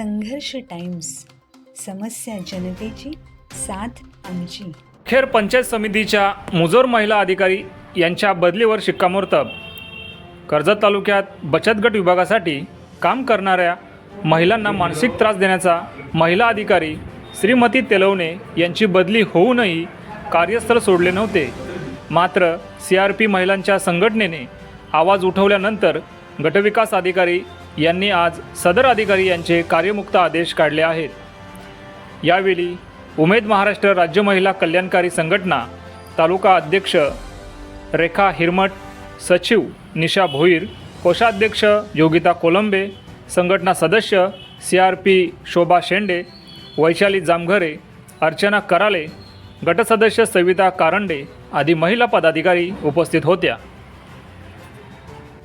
संघर्ष टाइम्स समस्या जनतेची साथ आमची. खेर पंचायत समितीच्या मुजोर महिला अधिकारी यांच्या बदलीवर शिक्कामोर्तब. कर्जत तालुक्यात बचत गट विभागासाठी काम करणाऱ्या महिलांना मानसिक त्रास देण्याचा महिला अधिकारी श्रीमती तेलवणे यांची बदली होऊनही कार्यस्थळ सोडले नव्हते. मात्र सी आर पी महिलांच्या संघटनेने आवाज उठवल्यानंतर गटविकास अधिकारी यांनी आज सदर अधिकारी यांचे कार्यमुक्त आदेश काढले आहेत. यावेळी उमेद महाराष्ट्र राज्य महिला कल्याणकारी संघटना तालुका अध्यक्ष रेखा हिरमट सचिव निशा भोईर कोषाध्यक्ष योगिता कोलंबे संघटना सदस्य C R P Shobha Shende Vaishali Jamghare Archana Karale गटसदस्य Savita Karande आदी महिला पदाधिकारी उपस्थित होत्या.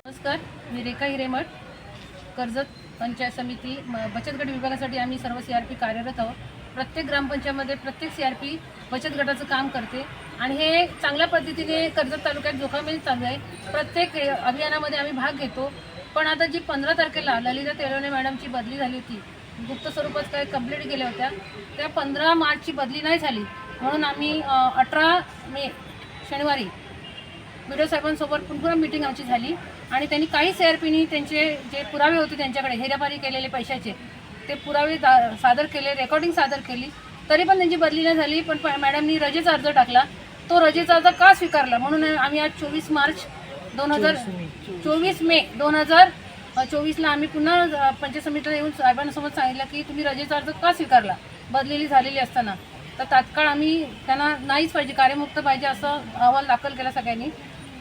नमस्कार मी रेखा हिरेमठ. कर्जत पंचायत समिती म- बचत गट विभागासाठी आम्ही सर्व सी आर पी कार्यरत आहोत. प्रत्येक ग्रामपंचायतमध्ये प्रत्येक सी आर पी बचत गटाचं काम करते. आणि हे चांगल्या पद्धतीने कर्जत तालुक्यात जोखामेल चालू आहे. प्रत्येक अभियानामध्ये आम्ही भाग घेतो. पण आता जी पंधरा तारखेला ललिता तेलवणे मॅडमची बदली झाली होती गुप्त स्वरूपात काही कंप्लीट केल्या होत्या त्या पंधरा मार्चची बदली नाही झाली. म्हणून आम्ही अठरा मे शनिवारी व्हिडिओ साहेबांसोबत पुन्हा मीटिंग आमची झाली. आणि त्यांनी काही सी आर पीनी त्यांचे जे पुरावे होते त्यांच्याकडे हेरेबारी केलेले पैशाचे ते पुरावे सादर केले रेकॉर्डिंग सादर केली. तरी पण त्यांची बदली नाही झाली पण मॅडमनी रजेचा अर्ज टाकला. तो रजेचा अर्ज का स्वीकारला? म्हणून आम्ही आज चोवीस मार्च दोन हजार चोवीस मे. दोन हजार चोवीसला आम्ही पुन्हा पंचायत समितीला येऊन साहेबांसमोर सांगितलं की तुम्ही रजेचा अर्ज का स्वीकारला? बदलेली झालेली असताना. तर तात्काळ आम्ही त्यांना नाहीच पाहिजे कार्यमुक्त पाहिजे असं अहवाल दाखल केला सगळ्यांनी.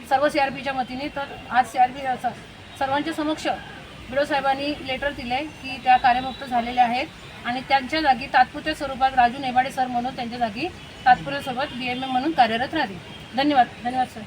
सर्व सी आर पीच्या वतीने. तर आज सी आर पी सर्वांच्या समक्ष बिडो साहेबांनी लेटर दिले की त्या कार्यमुक्त झालेल्या आहेत. आणि त्यांच्या जागी तात्पुरत्या स्वरूपात राजू नेवाडे सर म्हणून त्यांच्या जागी तात्पुरत्या स्वरूपात बी एम ए म्हणून कार्यरत राहतील. धन्यवाद. धन्यवाद सर